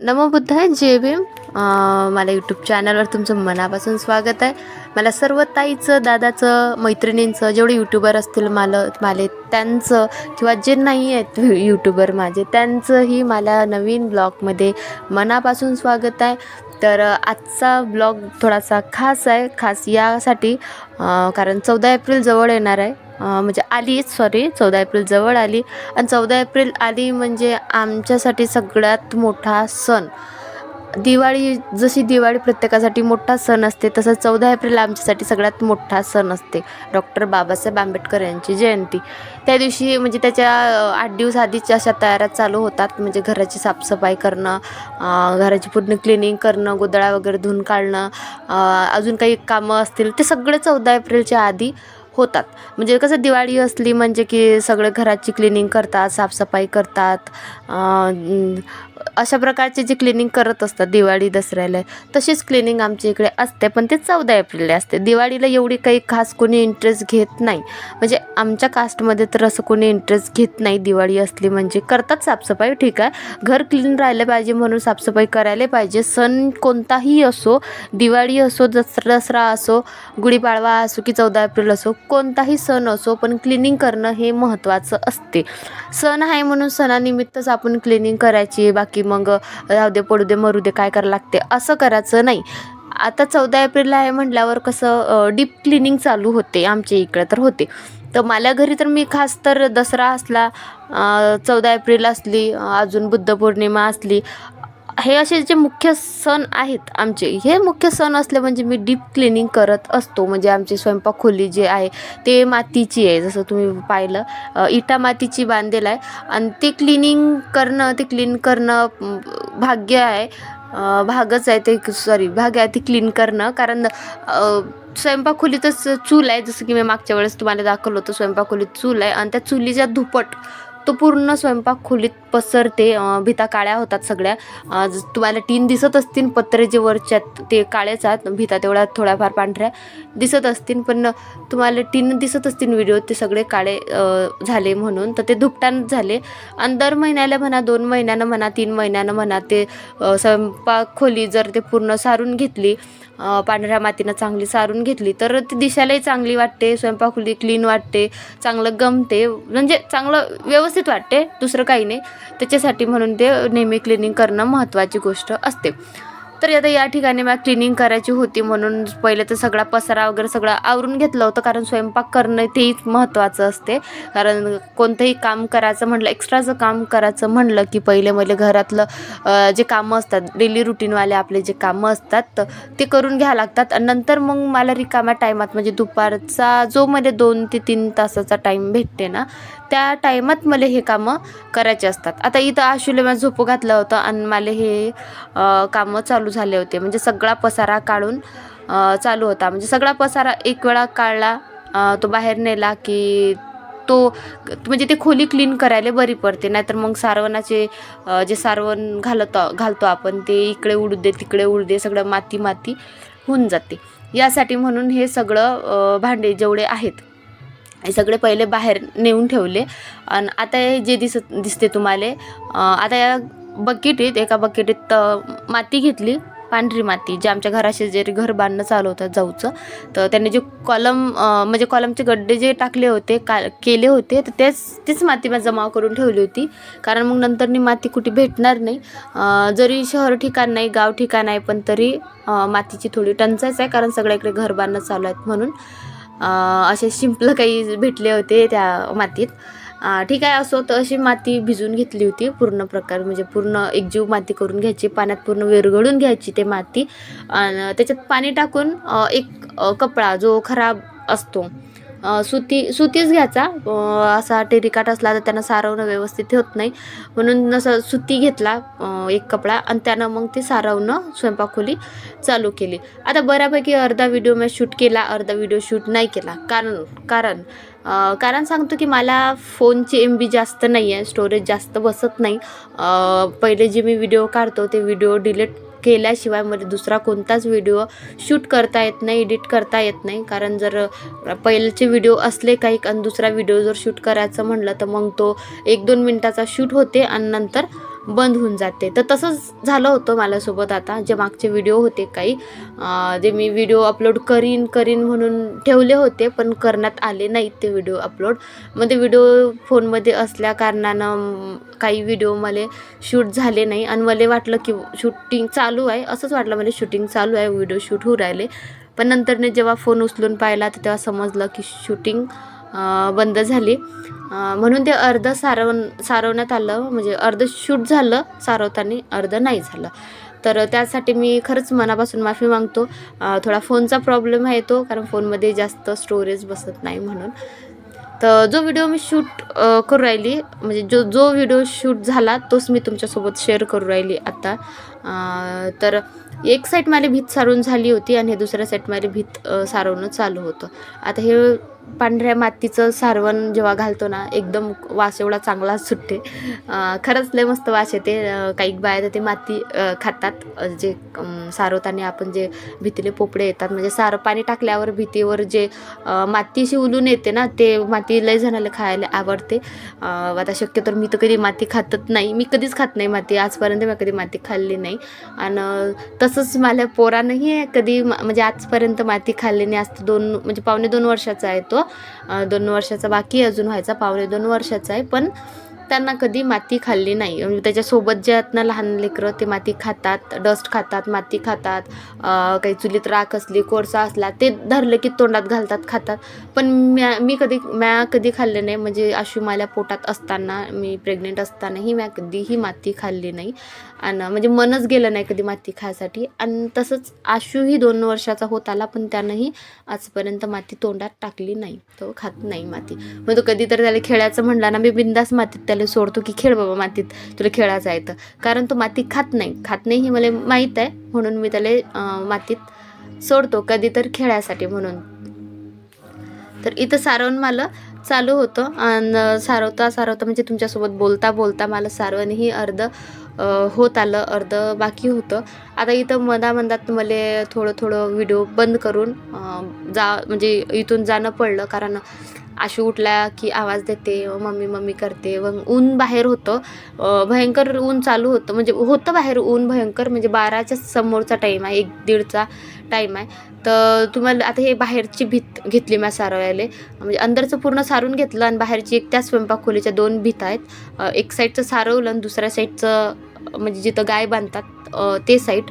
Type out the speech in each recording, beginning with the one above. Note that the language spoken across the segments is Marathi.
नमो बुद्धाय जय भीम. मला यूट्यूब चॅनलवर तुमचं मनापासून स्वागत आहे. मला सर्व ताईचं दादाचं मैत्रिणींचं जेवढे यूट्यूबर असतील मला माले त्यांचं किंवा जे नाही आहेत यूट्यूबर माझे त्यांचंही मला नवीन ब्लॉगमध्ये मनापासून स्वागत आहे. तर आजचा ब्लॉग थोडासा खास आहे. खास यासाठी कारण चौदा एप्रिल जवळ येणार आहे. म्हणजे आलीच सॉरी चौदा एप्रिल जवळ आली. आणि चौदा एप्रिल आली म्हणजे आमच्यासाठी सगळ्यात मोठा सण. दिवाळी जशी दिवाळी प्रत्येकासाठी मोठा सण असते तसं चौदा एप्रिल आमच्यासाठी सगळ्यात मोठा सण असते. डॉक्टर बाबासाहेब आंबेडकर यांची जयंती. त्या दिवशी म्हणजे त्याच्या आठ दिवस आधीच अशा तयाऱ्या चालू होतात. म्हणजे घराची साफसफाई करणं घराची पूर्ण क्लिनिंग करणं गोदळा वगैरे धुवून काढणं अजून काही कामं असतील ते सगळे चौदा एप्रिलच्या आधी होतात. म्हणजे कसं दिवाळी असली म्हणजे की सगळे घराची क्लिनिंग करतात साफसफाई करतात अशा प्रकारचे जे क्लिनिंग करत असतात दिवाळी दसऱ्याला तशीच क्लिनिंग आमच्या इकडे असते. पण ते चौदा एप्रिलला असते. दिवाळीला एवढी काही खास कोणी इंटरेस्ट घेत नाही. म्हणजे आमच्या कास्टमध्ये तर असं कोणी इंटरेस्ट घेत नाही. दिवाळी असली म्हणजे करतात साफसफाई ठीक आहे. घर क्लीन राहिलं पाहिजे म्हणून साफसफाई करायला पाहिजे. सण कोणताही असो दिवाळी असो दसरा दसरा असो गुढीपाडवा असो की चौदा एप्रिल असो कोणताही सण असो पण क्लिनिंग करणं हे महत्त्वाचं असते. सण आहे म्हणून सणानिमित्तच आपण क्लिनिंग करायची बाकी मग राहू दे पडू दे मरू दे काय करायला लागते? असं करायचं नाही. आता चौदा एप्रिलला आहे म्हटल्यावर कसं डीप क्लिनिंग चालू होते आमच्या इकडे तर होते. तर माझ्या घरी तर मी खास तर दसरा असला चौदा एप्रिल असली अजून बुद्ध पौर्णिमा असली हे असे जे मुख्य सण आहेत आमचे हे मुख्य सण असले म्हणजे मी डीप क्लिनिंग करत असतो. म्हणजे आमची स्वयंपाकखोली जे आहे ते मातीची आहे. जसं तुम्ही पाहिलं इटा मातीची बांधेल आहे. आणि ते क्लिनिंग करणं ते क्लीन करणं भाग्य आहे. भागच आहे ते सॉरी भाग आहे ते क्लीन करणं. कारण स्वयंपाक स्वयंपाकखोलीतच चूल आहे. जसं की मी मागच्या वेळेस तुम्हाला दाखवलं होतं स्वयंपाकखोलीत चूल आहे. आणि त्या चुलीच्या धुपट तो पूर्ण स्वयंपाक खोलीत पसरते. भिता काळ्या होतात सगळ्या. तुम्हाला टीन दिसत असतील पत्रे जे वरच्या आहेत, ते काळेच आहेत. भिता तेवढ्या थोड्याफार पांढऱ्या दिसत असतील. पण तुम्हाला टीन दिसत असतील व्हिडिओ ते सगळे काळे झाले म्हणून. तर ते धुपटानच झाले. आणि दर महिन्याला म्हणा दोन महिन्यानं म्हणा तीन महिन्यानं म्हणा ते स्वयंपाक खोली जर ते पूर्ण सारून घेतली पांढऱ्या मातीनं चांगली सारून घेतली. तर ती दिसायलाही चांगली वाटते स्वयंपाकखुली क्लीन वाटते चांगलं गमते म्हणजे चांगलं व्यवस्थित वाटते दुसरं काही नाही. त्याच्यासाठी म्हणून ते नेहमी क्लिनिंग करणं महत्त्वाची गोष्ट असते. तर आता या ठिकाणी मला क्लिनिंग करायची होती म्हणून पहिले तर सगळा पसारा वगैरे सगळं आवरून घेतलं होतं कारण स्वयंपाक करणं तेही महत्त्वाचं असते. कारण कोणतंही काम करायचं म्हटलं एक्स्ट्राचं काम करायचं म्हणलं की पहिले मला घरातलं जे कामं असतात डेली रुटीनवाले आपले जे कामं असतात तर ते करून घ्यावं लागतात. आणि नंतर मग मला रिकाम्या टायमात म्हणजे दुपारचा जो मला दोन ते तीन तासाचा टाईम भेटते ना त्या टायमात मला हे कामं करायचे असतात. आता इथं आशुले मला झोपू घातलं होतं आणि मला हे कामं चालू झाले होते. म्हणजे सगळा पसारा काढून चालू होता. म्हणजे सगळा पसारा एक वेळा काढला तो बाहेर नेला की तो म्हणजे ते खोली क्लीन करायला बरी पडते. नाहीतर मग सारवणाचे जे सारवण घालत घालतो आपण ते इकडे उडू दे तिकडे उडू दे सगळं माती माती होऊन जाते. यासाठी म्हणून हे सगळं भांडे जेवढे आहेत हे सगळे पहिले बाहेर नेऊन ठेवले. आणि आता हे जे दिसत दिसते तुम्हाला आता या बकेटीत एका बकेटीत माती घेतली पांढरी माती जे आमच्या घराशेजारी घर बांधणं चालू होतं जाऊचं. तर त्यांनी जे कॉलम म्हणजे कॉलमचे गड्डे जे टाकले होते का केले होते तर तेच तीच माती मी जमा करून ठेवली होती. कारण मग नंतरनी माती कुठे भेटणार नाही. जरी शहर ठिकाण नाही गाव ठिकाण आहे पण तरी मातीची थोडी टंचाईच आहे कारण सगळ्या घर बांधणं चालू आहेत म्हणून. असे शिंपलं काही भेटले होते त्या मातीत. ठीक आहे असो तर अशी माती भिजून घेतली होती पूर्ण प्रकार म्हणजे पूर्ण एकजीव माती करून घ्यायची पाण्यात पूर्ण विरघळून घ्यायची ते माती. आणि त्याच्यात पाणी टाकून एक कपडा जो खराब असतो सुती सुतीच घ्यायचा. असा टेरिकाट असला तर त्यांना सारवणं व्यवस्थित होत नाही. म्हणून असं सुती घेतला एक कपडा आणि त्यानं मग ते सारवणं स्वयंपाकखोली चालू केली. आता बऱ्यापैकी अर्धा व्हिडिओ मी शूट केला अर्धा व्हिडिओ शूट नाही केला. कारण कारण कारण सांगतो की मला फोनची एम बी जास्त नाही आहे स्टोरेज जास्त बसत नाही. पहिले जे मी व्हिडिओ काढतो ते व्हिडिओ डिलीट केल्याशिवाय मला दुसरा कोणताच व्हिडिओ शूट करता येत नाही एडिट करता येत नाही. कारण जर पहिलेचे व्हिडिओ असले काही आणि दुसरा व्हिडिओ जर शूट करायचं म्हणलं तर मग तो एक दोन मिनटाचा शूट होते आणि नंतर बंद होऊन जाते. तर तसंच झालं होतं माझ्यासोबत आता. जे मागचे व्हिडिओ होते काही जे मी व्हिडिओ अपलोड करीन करीन म्हणून ठेवले होते पण करण्यात आले नाहीत ते व्हिडिओ अपलोड मग ते व्हिडिओ फोनमध्ये असल्या कारणानं काही व्हिडिओ मला शूट झाले नाही. आणि मला वाटलं की शूटिंग चालू आहे. असंच वाटलं मला शूटिंग चालू आहे व्हिडिओ शूट होऊ राहिले. पण नंतरने जेव्हा फोन उचलून पाहिला तर तेव्हा समजलं की शूटिंग बंद झाली. म्हणून ते अर्ध सारवण सारवण्यात आलं. म्हणजे अर्ध शूट झालं सारवताना अर्ध नाही झालं. तर त्यासाठी मी खरंच मनापासून माफी मागतो. थोडा फोनचा प्रॉब्लेम आहे तो कारण फोनमध्ये जास्त स्टोरेज बसत नाही म्हणून. तर जो व्हिडिओ मी शूट करू राहिली म्हणजे जो जो व्हिडिओ शूट झाला तोच मी तुमच्यासोबत शेअर करू राहिली आता. तर एक साईड माझी भीत सारून झाली होती आणि हे दुसऱ्या साईड माझी भीत सारवणं चालू होतं. आता हे पांढऱ्या मातीचं सारवण जेव्हा घालतो ना एकदम वास एवढा चांगला सुटते. खरंच लय मस्त वास येते. काही बाया तर ते माती खातात. जे सारवताना आपण जे भीतीले पोपडे येतात म्हणजे सारं पाणी टाकल्यावर भीतीवर जे माती अशी उलून येते ना ते माती लय जणाला खायला आवडते. आता शक्यतो मी तर कधी माती खातच नाही. मी कधीच खात नाही माती. आजपर्यंत मी कधी माती खाल्ली नाही. आणि तसंच माझ्या पोरानंही कधी म्हणजे आजपर्यंत माती खाल्ली नाही. आज दोन म्हणजे पावणे दोन वर्षाचा आहे तो. अं, दोन वर्षाचा बाकी अजून व्हायचा पावणे दोन वर्षाचा आहे पण त्यांना कधी माती खाल्ली नाही. म्हणजे त्याच्यासोबत जे आहेत ना लहान लेकरं ते माती खातात डस्ट खातात माती खातात काही चुलीत राख असली कोळसा असला ते धरलं की तोंडात घालतात खातात. पण म्या मी कधी म्या कधी खाल्ले नाही. म्हणजे अशी मला पोटात असताना मी प्रेग्नेंट असतानाही म्या कधीही माती खाल्ली नाही. आणि म्हणजे मनच गेलं नाही कधी माती खायसाठी. आणि तसंच आशूही दोन वर्षाचा होत आला पण त्यानंही आजपर्यंत माती तोंडात टाकली नाही. तो खात नाही माती. मग तो कधीतरी त्याला खेळायचं म्हणला ना मी बिंदास मातीत त्याला सोडतो की खेळ बाबा मातीत तुला खेळायचं आहे तर कारण तो माती खात नाही. खात नाही हे मला माहीत आहे. म्हणून मी त्याला मातीत सोडतो कधी तर खेळायसाठी म्हणून. तर इथं सारवण मला चालू होतं. आणि सारवता सारवता म्हणजे तुमच्यासोबत बोलता बोलता मला सारवणही अर्ध होत आलं. अर्ध बाकी होतं. आता इथं मधामधात मला थोडं थोडं व्हिडिओ बंद करून जा म्हणजे इथून जाणं पडलं. कारण आशू उठला की आवाज देते मम्मी मम्मी करते. मग ऊन बाहेर होतं. भयंकर ऊन चालू होतं. म्हणजे होतं बाहेर ऊन भयंकर. म्हणजे बाराच्या समोरचा टाईम आहे एक दीडचा टाईम आहे. तर तुम्हाला आता हे बाहेरची भीत घेतली मी सारवायला. म्हणजे अंदरचं पूर्ण सारून घेतलं आणि बाहेरची एक त्या स्वयंपाक खोलीच्या दोन भीत आहेत. एक साईडचं सारवलं आणि दुसऱ्या साईडचं म्हणजे जिथं गाय बांधतात ते साईड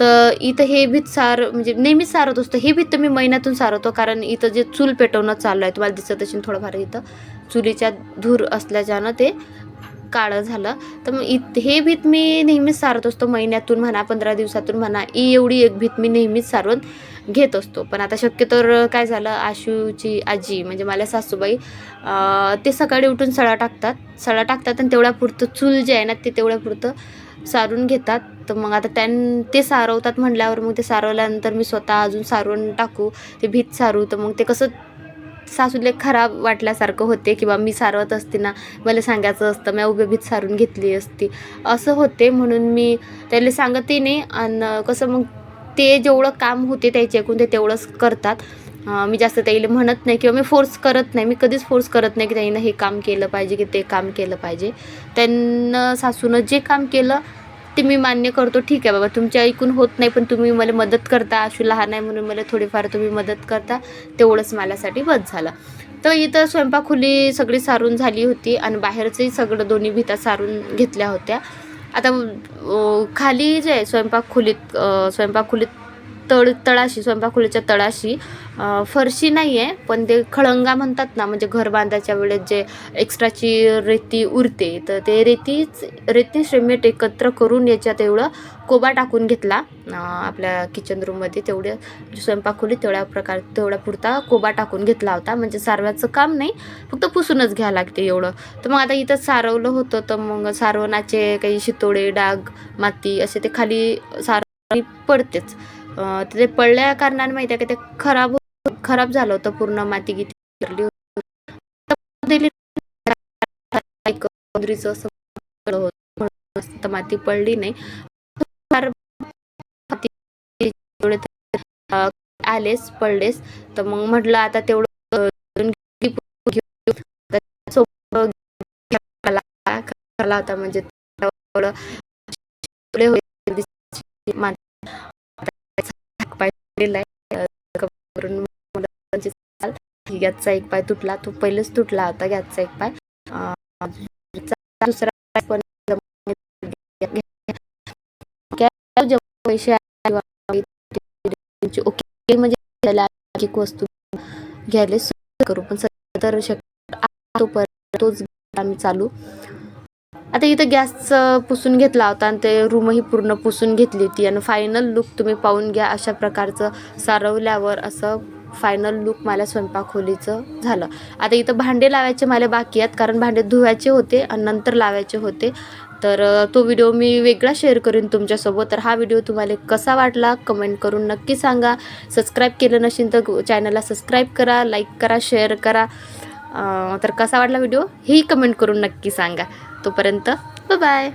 तर इथं हे भीत सार म्हणजे नेहमीच सारत असतो. हे भीत तर मी महिन्यातून सारवतो कारण इथं जे चूल पेटवणं चाललं आहे तुम्हाला दिसत असेल थोडंफार इथं चुलीच्या धूर असल्याच्यानं ते काळं झालं. तर मग इत हे भीत मी नेहमीच सारत असतो महिन्यातून म्हणा पंधरा दिवसातून म्हणा ई एवढी एक भीत मी नेहमीच सारवून घेत असतो. पण आता शक्यतोवर काय झालं आशूची आजी म्हणजे मला सासूबाई ते सकाळी उठून सळा टाकतात. सळा टाकतात आणि तेवढ्यापुरतं चूल जे आहे ना ते तेवढ्यापुरतं सारून घेतात. तर मग आता त्यां ते सारवतात म्हटल्यावर मग ते सारवल्यानंतर मी स्वतः अजून सारवून टाकू ते भीत सारू. तर मग ते कसं सासूले खराब वाटल्यासारखं होते किंवा मी सारवत असते ना मला सांगायचं असतं मी उभे भीत सारून घेतली असती. असं होते म्हणून मी त्याला सांगतही नाही. आणि कसं मग ते जेवढं काम होते त्याचे ऐकून ते तेवढंच करतात. मी जास्त त्याला म्हणत नाही किंवा मी फोर्स करत नाही. मी कधीच फोर्स करत नाही की त्यांनी हे काम केलं पाहिजे की ते काम केलं पाहिजे. त्यांना सासूनं जे काम केलं ते मी मान्य करतो. ठीक आहे बाबा तुमच्या ऐकून होत नाही पण तुम्ही मला मदत करता. अशू लहान आहे म्हणून मला थोडीफार तुम्ही मदत करता. तेवढंच माझ्यासाठी बस झालं. तर इथं स्वयंपाकखुली सगळी सारून झाली होती आणि बाहेरचंही सगळं दोन्ही भिता सारून घेतल्या होत्या. आता खाली जे आहे स्वयंपाकखोलीत स्वयंपाक स्वयंपाकखोलीत तळ तळाशी स्वयंपाकखोलीच्या तळाशी फरशी नाही आहे पण ते खळंगा म्हणतात ना म्हणजे घर बांधायच्या वेळेस जे एक्स्ट्राची रेती उरते तर ते रेतीच रेती श्रेमेट एकत्र करून याच्यात एवढं कोबा टाकून घेतला आपल्या किचन रूममध्ये तेवढ्या स्वयंपाकखोली तेवढ्या प्रकार तेवढ्या पुरता कोबा टाकून घेतला होता म्हणजे सारव्याचं काम नाही फक्त पुसूनच घ्यावं लागते एवढं. तर मग आता इथं सारवलं होतं तर मग सारवणाचे काही शितोडे डाग माती असे ते खाली सार पडतेच. ते पडल्या कारणाने माहिती आहे का ते खराब खराब झालं होतं पूर्ण माती गिती होती. असं होतं. माती पडली नाही फार आलेस पडलेस तर मग म्हटलं आता तेवढं सोपं होता म्हणजे एवढं शिकले होते, दिसायची माझी हातपाय तुटलेला आहे. अ, करून चाल. गॅसचा एक पाय तुटला तो पहिलेच तुटला होता गॅसचा एक पाय. दुसरा पण पैसे ओके म्हणजे एक वस्तू घ्यायला सुरू करू. पण सध्या तर शक्य तोपर्यंत तोच आम्ही चालू. आता इथं गॅस पुसून घेतला होता आणि ते रूमही पूर्ण पुसून घेतली होती. आणि फायनल लुक तुम्ही पाहून घ्या अशा प्रकारचं सारवल्यावर असं फायनल लुक मला स्वयंपाकखोलीचं झालं. आता इथं भांडे लावायचे मला बाकी आहेत कारण भांडे धुवायचे होते आणि नंतर लावायचे होते. तर तो व्हिडिओ मी वेगळा शेअर करेन तुमच्यासोबत. तर हा व्हिडिओ तुम्हाला कसा वाटला कमेंट करून नक्की सांगा. सबस्क्राईब केलं नसेल तर चॅनलला सबस्क्राईब करा लाईक करा शेअर करा. तर कसा वाटला व्हिडिओ हेही कमेंट करून नक्की सांगा. तोपर्यंत बाय